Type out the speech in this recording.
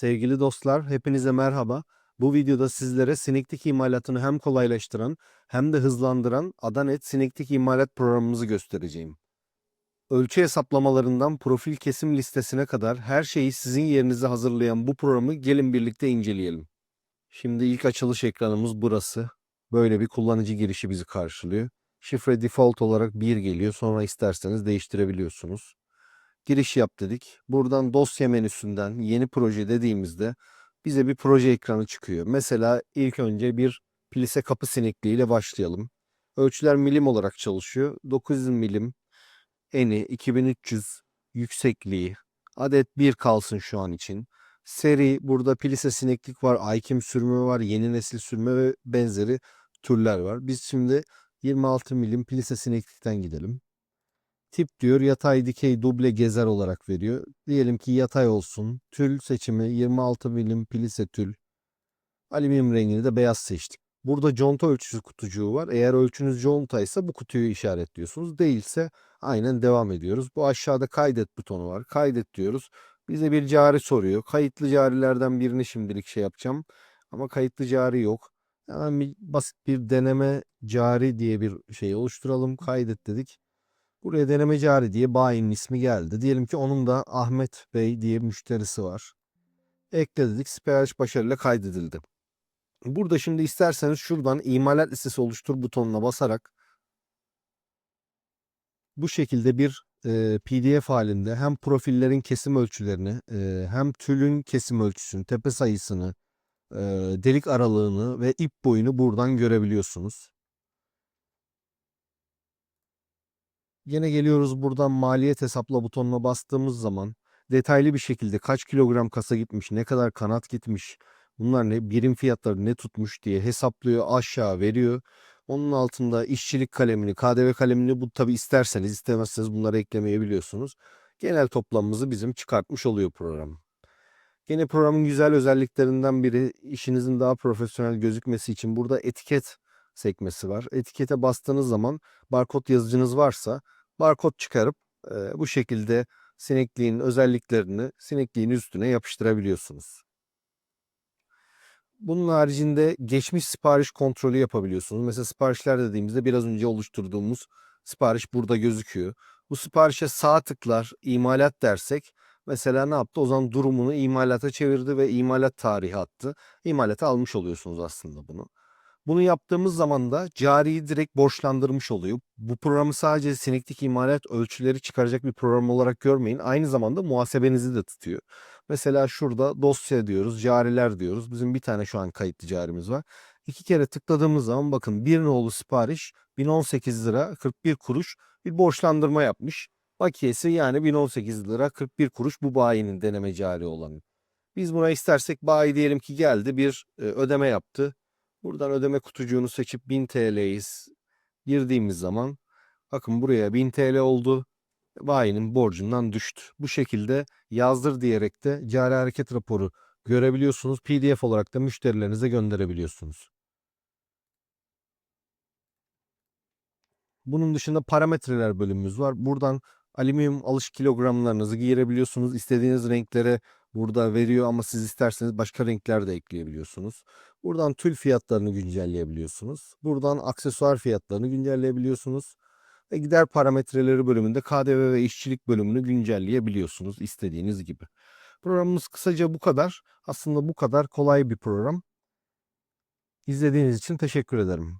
Sevgili dostlar, hepinize merhaba. Bu videoda sizlere sineklik imalatını hem kolaylaştıran hem de hızlandıran Adanet sineklik imalat programımızı göstereceğim. Ölçü hesaplamalarından profil kesim listesine kadar her şeyi sizin yerinize hazırlayan bu programı gelin birlikte inceleyelim. Şimdi ilk açılış ekranımız burası. Böyle bir kullanıcı girişi bizi karşılıyor. Şifre default olarak 1 geliyor. Sonra isterseniz değiştirebiliyorsunuz. Giriş yap dedik. Buradan dosya menüsünden yeni proje dediğimizde bize bir proje ekranı çıkıyor. Mesela ilk önce bir plise kapı sinekliği ile başlayalım. Ölçüler milim olarak çalışıyor. 900 milim eni 2300 yüksekliği adet 1 kalsın şu an için. Seri burada plise sineklik var, aykim sürümü var, yeni nesil sürme ve benzeri türler var. Biz şimdi 26 milim plise sineklikten gidelim. Tip diyor yatay dikey duble gezer olarak veriyor. Diyelim ki yatay olsun. Tül seçimi 26 milim plise tül. Alüminyum rengini de beyaz seçtik. Burada conta ölçüsü kutucuğu var. Eğer ölçünüz contaysa bu kutuyu işaretliyorsunuz. Değilse aynen devam ediyoruz. Bu aşağıda kaydet butonu var. Kaydet diyoruz. Bize bir cari soruyor. Kayıtlı carilerden birini şimdilik şey yapacağım. Ama kayıtlı cari yok. Hemen bir basit bir deneme cari diye bir şey oluşturalım. Kaydet dedik. Buraya deneme cari diye bayinin ismi geldi. Diyelim ki onun da Ahmet Bey diye müşterisi var. Ekle dedik. Sipariş başarıyla kaydedildi. Burada şimdi isterseniz şuradan imalat listesi oluştur butonuna basarak bu şekilde bir e, PDF halinde hem profillerin kesim ölçülerini e, hem tülün kesim ölçüsünü, tepe sayısını, e, delik aralığını ve ip boyunu buradan görebiliyorsunuz. Yine geliyoruz buradan maliyet hesapla butonuna bastığımız zaman detaylı bir şekilde kaç kilogram kasa gitmiş, ne kadar kanat gitmiş, bunlar ne birim fiyatları ne tutmuş diye hesaplıyor, aşağı veriyor. Onun altında işçilik kalemini, KDV kalemini bu tabi isterseniz istemezseniz bunları eklemeyebiliyorsunuz. Genel toplamımızı bizim çıkartmış oluyor program. Gene programın güzel özelliklerinden biri işinizin daha profesyonel gözükmesi için burada etiket sekmesi var. Etikete bastığınız zaman barkod yazıcınız varsa barkod çıkarıp e, bu şekilde sinekliğin özelliklerini sinekliğin üstüne yapıştırabiliyorsunuz. Bunun haricinde geçmiş sipariş kontrolü yapabiliyorsunuz. Mesela siparişler dediğimizde biraz önce oluşturduğumuz sipariş burada gözüküyor. Bu siparişe sağ tıklar imalat dersek mesela ne yaptı? O zaman durumunu imalata çevirdi ve imalat tarihi attı. İmalata almış oluyorsunuz aslında bunu. Bunu yaptığımız zaman da cariyi direkt borçlandırmış oluyor. Bu programı sadece sineklik imalat ölçüleri çıkaracak bir program olarak görmeyin. Aynı zamanda muhasebenizi de tutuyor. Mesela şurada dosya diyoruz, cariler diyoruz. Bizim bir tane şu an kayıtlı carimiz var. İki kere tıkladığımız zaman bakın bir nolu sipariş 1018 lira 41 kuruş bir borçlandırma yapmış. Bakiyesi yani 1018 lira 41 kuruş bu bayinin deneme cari olanı. Biz buna istersek bayi diyelim ki geldi bir e, ödeme yaptı. Buradan ödeme kutucuğunu seçip 1000 TL'yi girdiğimiz zaman bakın buraya 1000 TL oldu. Bayinin borcundan düştü. Bu şekilde yazdır diyerek de cari hareket raporu görebiliyorsunuz. PDF olarak da müşterilerinize gönderebiliyorsunuz. Bunun dışında parametreler bölümümüz var. Buradan alüminyum alış kilogramlarınızı girebiliyorsunuz. İstediğiniz renklere burada veriyor ama siz isterseniz başka renkler de ekleyebiliyorsunuz. Buradan tül fiyatlarını güncelleyebiliyorsunuz. Buradan aksesuar fiyatlarını güncelleyebiliyorsunuz. Ve gider parametreleri bölümünde KDV ve işçilik bölümünü güncelleyebiliyorsunuz istediğiniz gibi. Programımız kısaca bu kadar. Aslında bu kadar kolay bir program. İzlediğiniz için teşekkür ederim.